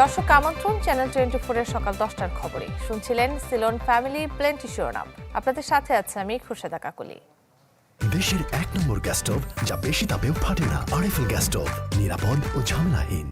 দর্শক আমন্ত্রণ channel twenty ফোরের সকাল দশটার খবরে। শুনছিলেন সিলন ফ্যামিলি প্লেন্টি শিরোনাম। আপনাদের সাথে আছে আমি খুরশেদা কাকুলি। দেশের এক নম্বর গ্যাস স্টোভ যা বেশি তাপেও ফাটে না আরএফএল গ্যাস স্টোভ নিরাপদ ও ঝামেলাহীন।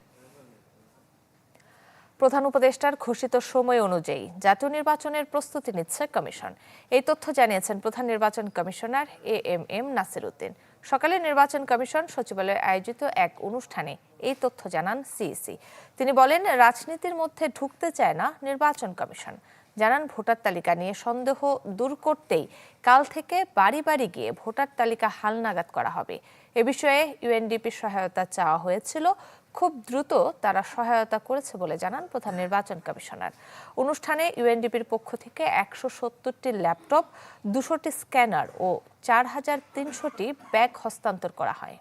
প্রধান উপদেষ্টার ঘোষিত সময় অনুযায়ী জাতীয় নির্বাচনের প্রস্তুতি নিচ্ছে কমিশন। এই তথ্য জানিয়েছেন প্রধান নির্বাচন commissioner A M M Nasir Uddin সকালে নির্বাচন কমিশন সচিবালয়ে আয়োজিত এক অনুষ্ঠানে এই তথ্য জানান সিইসি। তিনি বলেন, রাজনীতির মধ্যে ঢুকতে চায় না নির্বাচন কমিশন। জানান, ভোটার তালিকা নিয়ে সন্দেহ দূর করতেই কাল থেকে বাড়ি বাড়ি গিয়ে ভোটার তালিকা হালনাগাদ করা হবে। এ বিষয়ে ইউএনডিপির সহায়তা চাওয়া হয়েছিল। খুব দ্রুত তারা সহায়তা করেছে বলে জানান প্রধান নির্বাচন কমিশনার। অনুষ্ঠানে ইউএনডিপির পক্ষ থেকে একশো সত্তরটি ল্যাপটপ, দুশোটি স্ক্যানার ও চার হাজার তিনশোটি ব্যাগ হস্তান্তর করা হয়।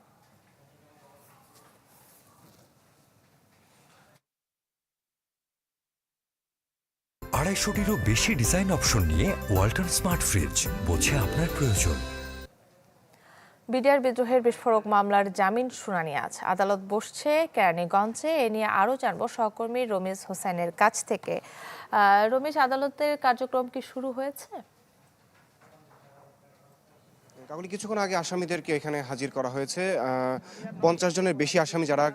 আড়াইশোটিরও বেশি ডিজাইন অপশন নিয়ে ওয়াল্টন স্মার্ট ফ্রিজ, বোঝে আপনার প্রয়োজন। বিডিআর বিদ্রোহের বিস্ফোরক মামলার জামিন শুনানি আজ। আদালত বসছে কেরানীগঞ্জে, এ নিয়ে আরও জানব সহকর্মী রমেশ হোসেনের কাছ থেকে। রমেশ, আদালতের কার্যক্রম কি শুরু হয়েছে? কিছুক্ষণ আগে আসামিদেরকে এখানে হাজির করা হয়েছে। পঞ্চাশ জনের বেশি আসামি যারা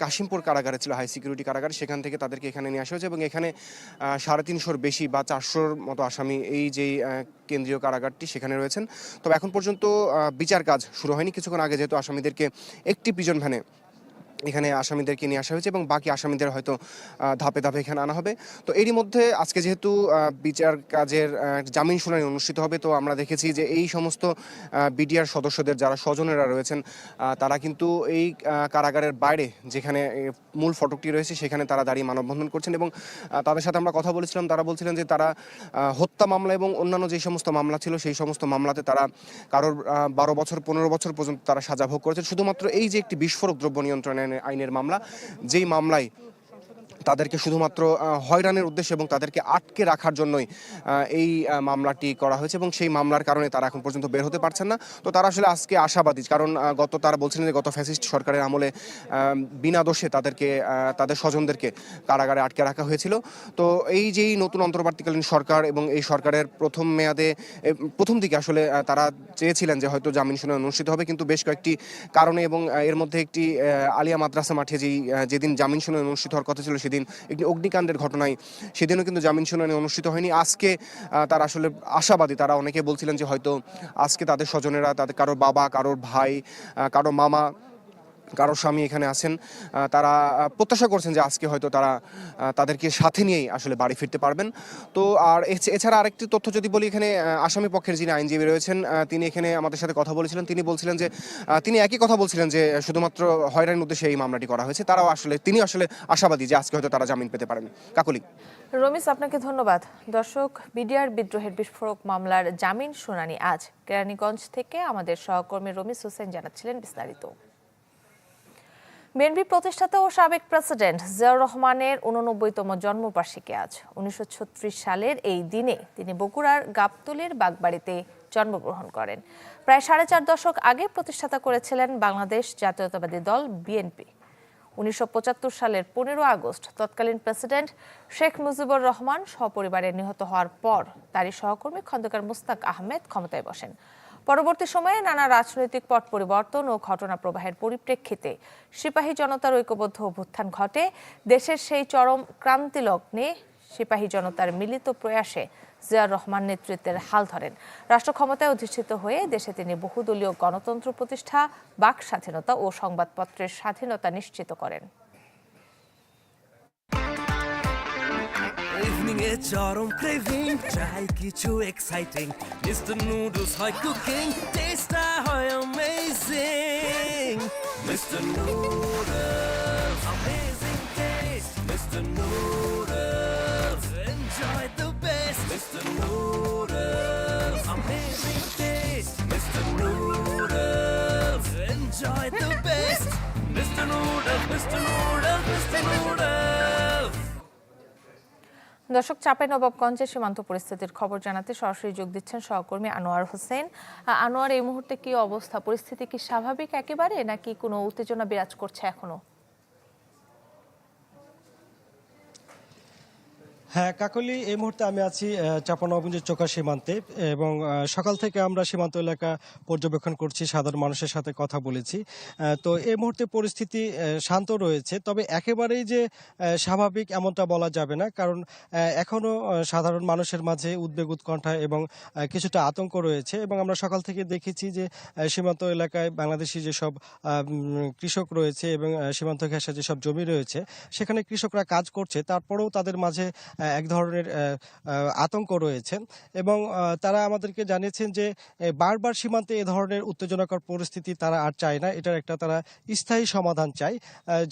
কাশিমপুর কারাগারে ছিল হাই সিকিউরিটি কারাগার। সেখান থেকে তাদেরকে এখানে নিয়ে আসা হয়েছে এবং এখানে সাড়ে তিনশোর বেশি বা চারশোর মতো আসামি এই যে কেন্দ্রীয় কারাগারটি সেখানে রয়েছেন। তবে এখন পর্যন্ত বিচার কাজ শুরু হয়নি। কিছুক্ষণ আগে যেহেতু আসামিদেরকে একটি পিজন ভ্যানে এখানে আসামিদেরকে নিয়ে আসা হয়েছে এবং বাকি আসামিদের হয়তো ধাপে ধাপে এখানে আনা হবে। তো এরই মধ্যে আজকে যেহেতু বিচার কাজের জামিন শুনানি অনুষ্ঠিত হবে, তো আমরা দেখেছি যে এই সমস্ত বিডিআর সদস্যদের যারা স্বজনেরা রয়েছেন তারা কিন্তু এই কারাগারের বাইরে যেখানে মূল ফটকটি রয়েছে, সেখানে তারা দাঁড়িয়ে মানববন্ধন করছেন এবং তাদের সাথে আমরা কথা বলেছিলাম, তারা বলছিলেন যে তারা হত্যা মামলা এবং অন্যান্য যে সমস্ত মামলা ছিল, সেই সমস্ত মামলাতে তারা কারোর বারো বছর, পনেরো বছর পর্যন্ত তারা সাজা ভোগ করেছেন। শুধুমাত্র এই যে একটি বিস্ফোরক দ্রব্য নিয়ন্ত্রণ আইনের মামলা। যেই মামলায় তাদেরকে শুধুমাত্র হয়রানের উদ্দেশ্যে এবং তাদেরকে আটকে রাখার জন্যই এই মামলাটি করা হয়েছে এবং সেই মামলার কারণে তারা এখন পর্যন্ত বের হতে পারছেন না। তো তারা আসলে আজকে আশাবাদী, কারণ গত তারা বলছিলেন যে গত ফ্যাসিস্ট সরকারের আমলে বিনা দোষে তাদেরকে তাদের স্বজনদেরকে কারাগারে আটকে রাখা হয়েছিল। তো এই যেই নতুন অন্তর্বর্তীকালীন সরকার এবং এই সরকারের প্রথম মেয়াদে প্রথম দিকে আসলে তারা চেয়েছিলেন যে হয়তো জামিন শুনানি অনুষ্ঠিত হবে, কিন্তু বেশ কয়েকটি কারণে এবং এর মধ্যে একটি আলিয়া মাদ্রাসা মাঠে যেই যেদিন জামিন শুনানি অনুষ্ঠিত হওয়ার কথা ছিল, সেদিন একটি অগ্নিকাণ্ডের ঘটনায়, সেদিনও কিন্তু জামিন শুনানি অনুষ্ঠিত হয়নি। আজকে তার আসলে আশাবাদী, তারা অনেকে বলছিলেন যে হয়তো আজকে তাদের স্বজনেরা, তাদের কারোর বাবা, কারোর ভাই কারও মামা কারোর স্বামী এখানে আছেন তারা প্রত্যাশা করছেন যে আজকে হয়তো তারা তাদেরকে সাথে নিয়েই আসলে বাড়ি ফিরতে পারবেন। তো আর এছ- এছাড়া আরেকটি তথ্য যদি বলি এখানে আসামি পক্ষের যিনি আইনজীবী রয়েছেন তিনি এখানে আমাদের সাথে কথা বলেছিলেন। তিনি বলছিলেন যে তিনি একই কথা বলছিলেন যে, শুধুমাত্র হয়রানির উদ্দেশ্যে এই মামলাটি করা হয়েছে। তারাও আসলে, তিনি আসলে আশাবাদী যে আজকে হয়তো তারা জামিন পেতে পারেন। কাকলি। রমিজ আপনাকে ধন্যবাদ। দর্শক, বিডিআর বিদ্রোহের বিস্ফোরক মামলার জামিন শুনানি আজ কেরানীগঞ্জ থেকে আমাদের সহকর্মী রমিস হোসেন জানাচ্ছিলেন বিস্তারিত। বিএনপি প্রতিষ্ঠাতা ও সাবেক প্রেসিডেন্ট জিয়াউর রহমানের উননব্বইতম জন্মবার্ষিকী আজ। উনিশশো ছত্রিশ সালের এই দিনে তিনি বগুড়ার গাবতলির বাগবাড়িতে জন্মগ্রহণ করেন। প্রায় সাড়ে চার দশক আগে প্রতিষ্ঠাতা করেছিলেন বাংলাদেশ জাতীয়তাবাদী দল বিএনপি। উনিশশো পঁচাত্তর সালের পনেরো আগস্ট তৎকালীন প্রেসিডেন্ট শেখ মুজিবুর রহমান সপরিবারে নিহত হওয়ার পর তারই সহকর্মী খন্দকার মুস্তাক আহমেদ ক্ষমতায় বসেন। পরবর্তী সময়ে নানা রাজনৈতিক পট পরিবর্তন ও ঘটনা প্রবাহের পরিপ্রেক্ষিতে সিপাহী জনতার ঐক্যবদ্ধ অভ্যুত্থান ঘটে। দেশের সেই চরম ক্রান্তি লগ্নে সিপাহী জনতার মিলিত প্রয়াসে জিয়াউর রহমান নেতৃত্বের হাল ধরেন। রাষ্ট্র ক্ষমতায় অধিষ্ঠিত হয়ে দেশে তিনি বহুদলীয় গণতন্ত্র প্রতিষ্ঠা, বাক স্বাধীনতা ও সংবাদপত্রের স্বাধীনতা নিশ্চিত করেন। ইভিনিং এ চরম ক্রেভিং চাই কিছু এক্সাইটিং মিস্টার নুডলস হয় কুকিং টেস্টটা হয় amazing mister noodles amazing taste mister noodles enjoy the best mister noodles amazing taste mister noodles enjoy the best mister noodles mister noodles mister noodles দর্শক চাপে নবাবগঞ্জের সীমান্ত পরিস্থিতির খবর জানাতে সরাসরি যোগ দিচ্ছেন সহকর্মী আনোয়ার হোসেন। আনোয়ার, এই মুহূর্তে কি অবস্থা? পরিস্থিতি কি স্বাভাবিক একেবারে, নাকি কোনো উত্তেজনা বিরাজ করছে এখনও? হ্যাঁ কাকলি এই মুহূর্তে আমি আছি আহ, চাঁপানবাবগঞ্জের চোকা সীমান্তে এবং সকাল থেকে আমরা সীমান্ত এলাকা পর্যবেক্ষণ করছি সাধারণ মানুষের সাথে কথা বলেছি। তো এই মুহূর্তে পরিস্থিতি শান্ত রয়েছে তবে একেবারেই যে স্বাভাবিক এমনটা বলা যাবে না কারণ এখনও সাধারণ মানুষের মাঝে উদ্বেগ উৎকণ্ঠা এবং কিছুটা আতঙ্ক রয়েছে এবং আমরা সকাল থেকে দেখেছি যে সীমান্ত এলাকায় বাংলাদেশি যেসব কৃষক রয়েছে এবং সীমান্ত ঘেঁষা যেসব জমি রয়েছে সেখানে কৃষকরা কাজ করছে তারপরেও তাদের মাঝে এক ধরনের আতঙ্ক রয়েছে। এবং তারা আমাদেরকে জানিয়েছেন যে বারবার সীমান্তে এ ধরনের উত্তেজনাকর পরিস্থিতি তারা আর চায় না। এটার একটা তারা স্থায়ী সমাধান চায়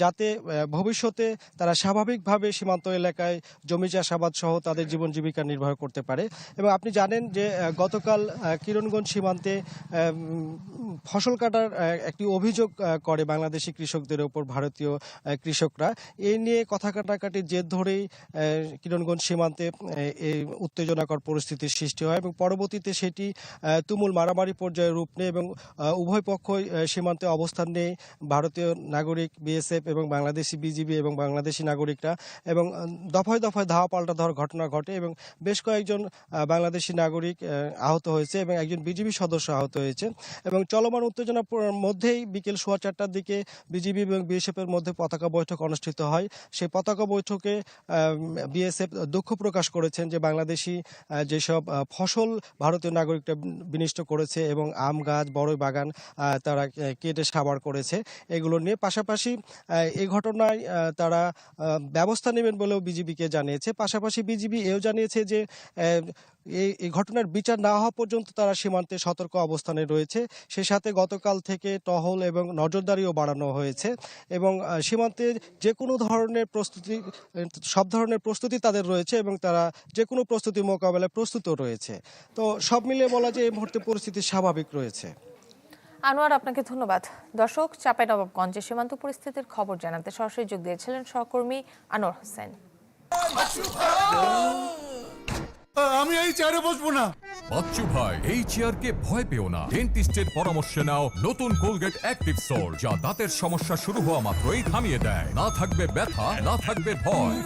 যাতে ভবিষ্যতে তারা স্বাভাবিকভাবে সীমান্ত এলাকায় জমি চাষাবাদ সহ তাদের জীবন জীবিকা নির্বাহ করতে পারে। এবং আপনি জানেন যে গতকাল কিরণগঞ্জ সীমান্তে ফসল কাটার একটি অভিযোগ করে বাংলাদেশি কৃষকদের ওপর ভারতীয় কৃষকরা। এই নিয়ে কথা কাটাকাটির জের ধরেই আহ, কিরণগঞ্জ সীমান্তে এই উত্তেজনাকর পরিস্থিতির সৃষ্টি হয় এবং পরবর্তীতে সেটি তুমুল মারামারি পর্যায়ে রূপ নেয় এবং উভয় পক্ষই সীমান্তে অবস্থান নেই ভারতীয় নাগরিক বিএসএফ এবং বাংলাদেশি বিজিবি এবং বাংলাদেশি নাগরিকরা এবং দফায় দফায় ধাওয়া পাল্টা ধর ঘটনা ঘটে এবং বেশ কয়েকজন বাংলাদেশি নাগরিক আহত হয়েছে এবং একজন বিজিবি সদস্য আহত হয়েছে এবং চলমান উত্তেজনার মধ্যেই বিকেল সোয়া চারটার দিকে বিজিবি এবং বিএসএফ এর মধ্যে পতাকা বৈঠক অনুষ্ঠিত হয়। সেই পতাকা বৈঠকে বিএসএফ দুঃখ প্রকাশ করেছেন যে বাংলাদেশি যেসব ফসল ভারতীয় নাগরিকরা বিনিষ্ট করেছে এবং আম, গাছ, বড়ই বাগান তারা কেটে সাবার করেছে, এগুলো নিয়ে পাশাপাশি এই ঘটনায় তারা ব্যবস্থা নেবেন বলেও বিজিবিকে জানিয়েছে। পাশাপাশি বিজিবি এও জানিয়েছে যে এই এই ঘটনার বিচার না হওয়া পর্যন্ত তারা সীমান্তে সতর্ক অবস্থানে রয়েছে। সে সাথে গতকাল থেকে টহল এবং নজরদারিও বাড়ানো হয়েছে এবং সীমান্তে যে কোনো ধরনের প্রস্তুতি, সব ধরনের প্রস্তুতি তাদের রয়েছে এবং তারা যে কোনো প্রস্তুতি মোকাবেলায় প্রস্তুত রয়েছে। তো সব মিলিয়ে বলা যে এই মুহূর্তে পরিস্থিতি স্বাভাবিক রয়েছে। আনোয়ার, আপনাকে ধন্যবাদ। দর্শক, চাঁপাইনবাবগঞ্জে সীমান্ত পরিস্থিতির খবর জানাতে সরাসরি যোগ দিয়েছিলেন সহকর্মী আনোয়ার হোসেন। আমি এই চেয়ারে বসবো না। বাচ্চু ভাই, এই চেয়ারকে ভয় পেও না। ডেন্টিস্টের পরামর্শে নাও নতুন কোলগেট অ্যাক্টিভ সোল যা দাঁতের সমস্যা শুরু হওয়া মাত্রই থামিয়ে দেয়। না থাকবে ব্যথা, না থাকবে ভয়।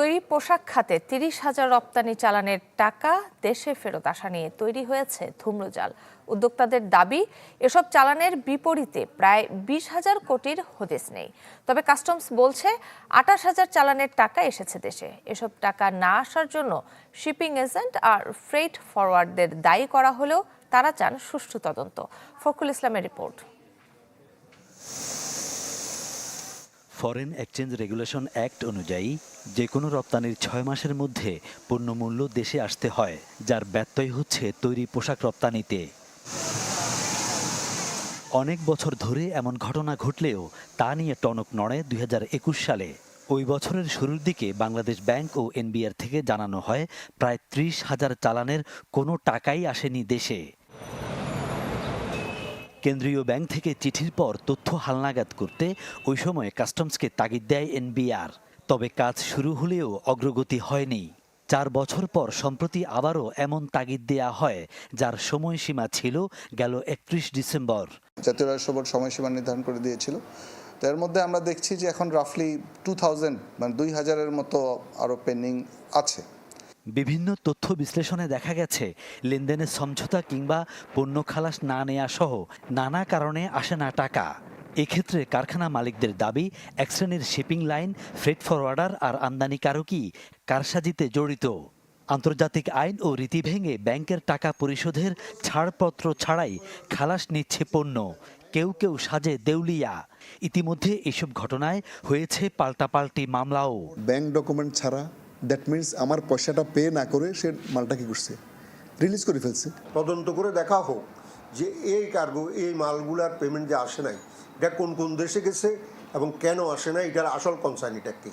তৈরি পোশাক খাতে তিরিশ হাজার রপ্তানি চালানের টাকা দেশে ফেরত আসা নিয়ে তৈরি হয়েছে ধূম্রজাল। উদ্যোক্তাদের দাবি, এসব চালানের বিপরীতে প্রায় বিশ হাজার কোটির হদিস নেই। তবে কাস্টমস বলছে আঠাশ হাজার চালানের টাকা এসেছে দেশে। এসব টাকা না আসার জন্য শিপিং এজেন্ট আর ফ্রেট ফরওয়ার্ডদের দায়ী করা হলেও তারা চান সুষ্ঠু তদন্ত। ফখরুল ইসলামের report. Foreign exchange regulation act অনুযায়ী যে কোনো রপ্তানির ছয় মাসের মধ্যে পণ্যমূল্য দেশে আসতে হয়, যার ব্যত্যয় হচ্ছে তৈরি পোশাক রপ্তানিতে। অনেক বছর ধরে এমন ঘটনা ঘটলেও তা নিয়ে টনক নড়ে দুই হাজার একুশ সালে। ওই বছরের শুরুর দিকে বাংলাদেশ ব্যাংক ও এনবিআর থেকে জানানো হয়, প্রায় ত্রিশ হাজার চালানের কোনো টাকাই আসেনি দেশে। কেন্দ্রীয় ব্যাংক থেকে চিঠির পর তথ্য হালনাগাদ করতে ওই সময় কাস্টমসকে তাগিদ দেয় এনবিআর। তবে কাজ শুরু হলেও অগ্রগতি হয়নি। চার বছর পর সম্প্রতি আবারও এমন তাগিদ দেয়া হয়, যার সময়সীমা ছিল গেল একত্রিশ ডিসেম্বর। জাতীয় রাজস্ব বোর্ড সময়সীমা নির্ধারণ করে দিয়েছিল। তো এর মধ্যে আমরা দেখছি যে এখন রাফলি টু থাউজেন্ড মানে দুই হাজারের মতো আরও পেন্ডিং আছে। বিভিন্ন তথ্য বিশ্লেষণে দেখা গেছে, লেনদেনের সমঝোতা কিংবা পণ্য খালাস না নেওয়া সহ নানা কারণে আসে না টাকা। এক্ষেত্রে কারখানা মালিকদের দাবি, এক শ্রেণির শিপিং লাইন ফ্রেট ফরওয়ার্ডার আর আমদানিকারকই কারসাজিতে জড়িত। আন্তর্জাতিক আইন ও রীতি ভেঙে ব্যাংকের টাকা পরিশোধের ছাড়পত্র ছাড়াই খালাস নিচ্ছে পণ্য। কেউ কেউ সাজে দেউলিয়া। ইতিমধ্যে এসব ঘটনায় হয়েছে পাল্টাপাল্টি মামলাও। ব্যাংক ডকুমেন্ট ছাড়া দ্যাট মিন্স আমার পয়সাটা পে না করে সে মালটা কি করছে রিলিজ করে ফেলছে। তদন্ত করে দেখা হোক যে এই কার্গো এই মালগুলার পেমেন্ট যে আসে নাই এটা কোন কোন দেশে গেছে এবং কেন আসে না এটার আসল কনসার্নিটা কি?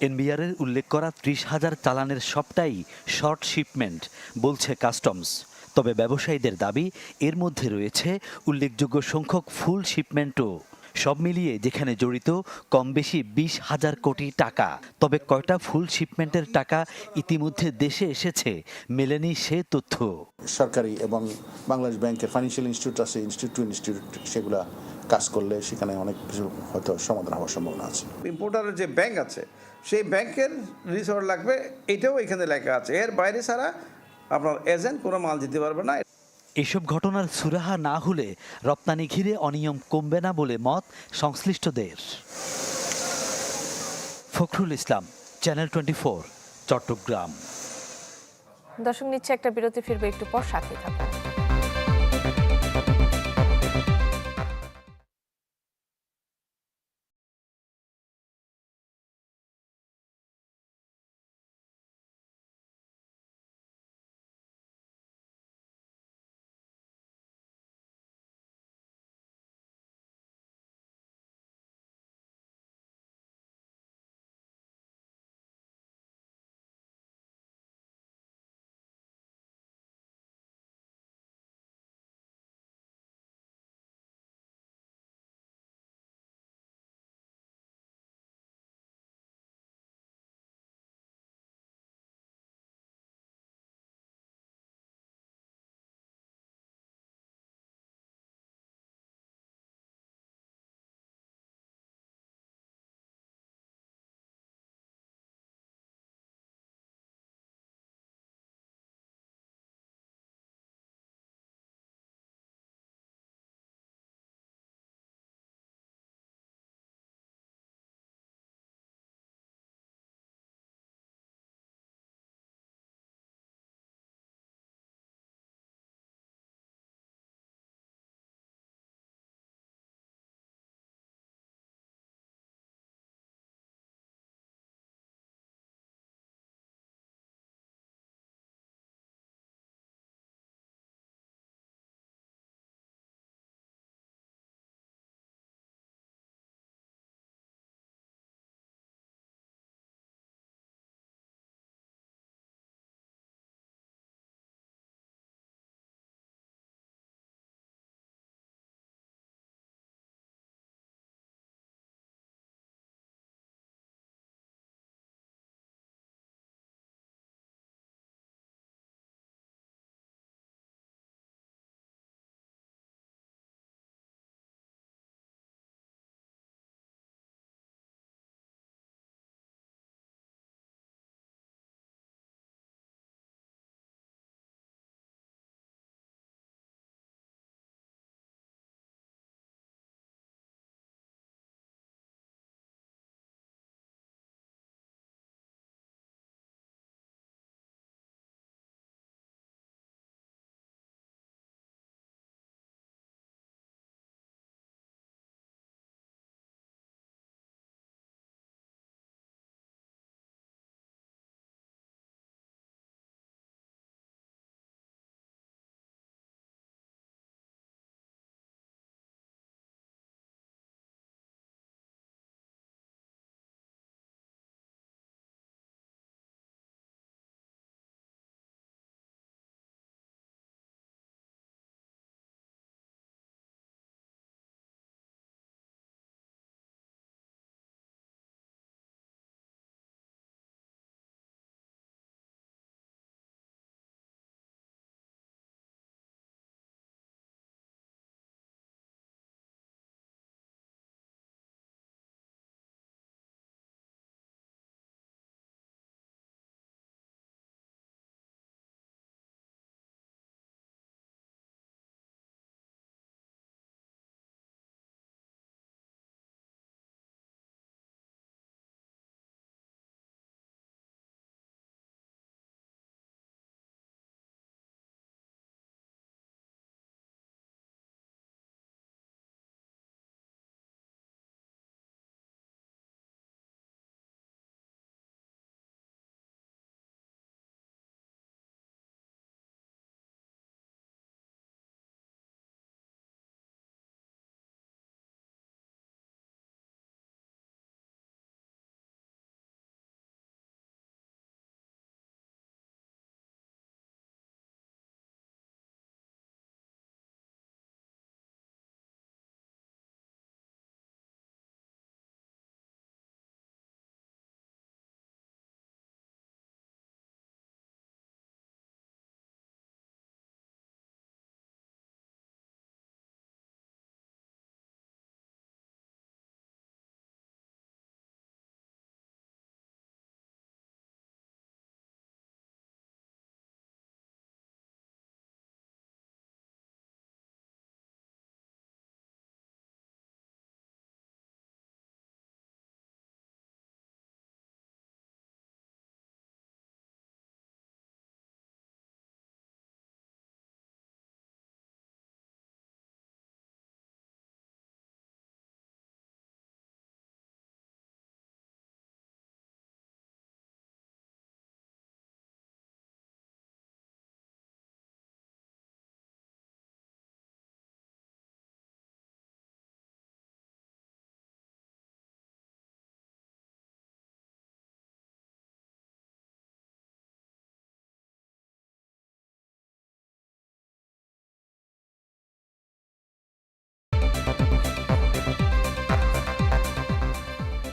এনবিআরের উল্লেখ করা ত্রিশ হাজার চালানের সবটাই শর্ট শিপমেন্ট বলছে কাস্টমস তবে ব্যবসায়ীদের দাবি এর মধ্যে রয়েছে উল্লেখযোগ্য সংখ্যক ফুল শিপমেন্টও সব মিলিয়ে যেখানে জড়িত কম বেশি বিশ হাজার কোটি টাকা। তবে কয়টা ফুল শিপমেন্টের টাকা ইতিমধ্যে দেশে এসেছে মেলেনি সে তথ্য। সরকারি এবং বাংলাদেশ ব্যাংকের ফাইন্যান্সিয়াল ইনস্টিটিউট আছে ইনস্টিটিউট টু ইনস্টিটিউট সেগুলা কাজ করলে সেখানে অনেক কিছু হয়তো সমাধান হওয়ার সম্ভাবনা আছে। ইম্পোর্টারের যে ব্যাংক আছে সেই ব্যাংকের রিসোর্ট লাগবে এটাও এখানে লেখা আছে। এর বাইরে ছাড়া আপনার এজেন্ট কোনো মাল দিতে পারবে না। এসব ঘটনার সুরাহা না হলে রপ্তানি ঘিরে অনিয়ম কমবে না বলে মত সংশ্লিষ্টদের। Fakhrul Islam channel twenty Chattogram. দর্শক, নিচ্ছে একটা বিরতি, ফিরবে একটু পর সাথে থাকুন।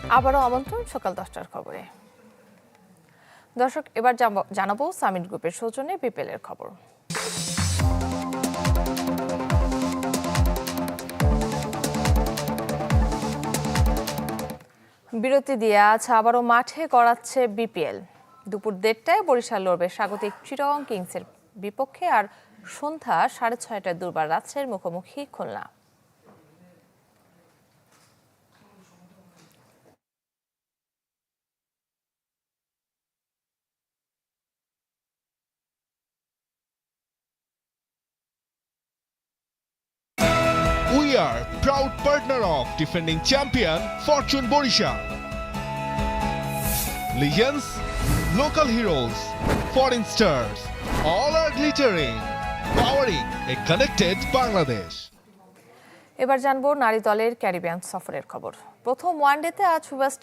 আবারও আমন্ত্রণ সকাল দশটার খবরে। দর্শক, এবার জানব- সামিট গ্রুপের সৌজন্যে বিপিএলের খবর। বিরতি দিয়ে আজ আবারও মাঠে গড়াচ্ছে বিপিএল। দুপুর দেড়টায় বরিশাল লড়বে স্বাগতিক চিরং কিংসের বিপক্ষে, আর সন্ধ্যা সাড়ে ছয়টায় দুর্বার রাজশাহীর মুখোমুখি খুলনা। আর proud partner of defending champion Fortune Barishal legends local heroes foreign stars all are glittering powering a connected Bangladesh এবার জানব নারী দলের ক্যারিবিয়ান সফরের খবর। প্রথম ওয়ানডেতে আজ ওয়েস্ট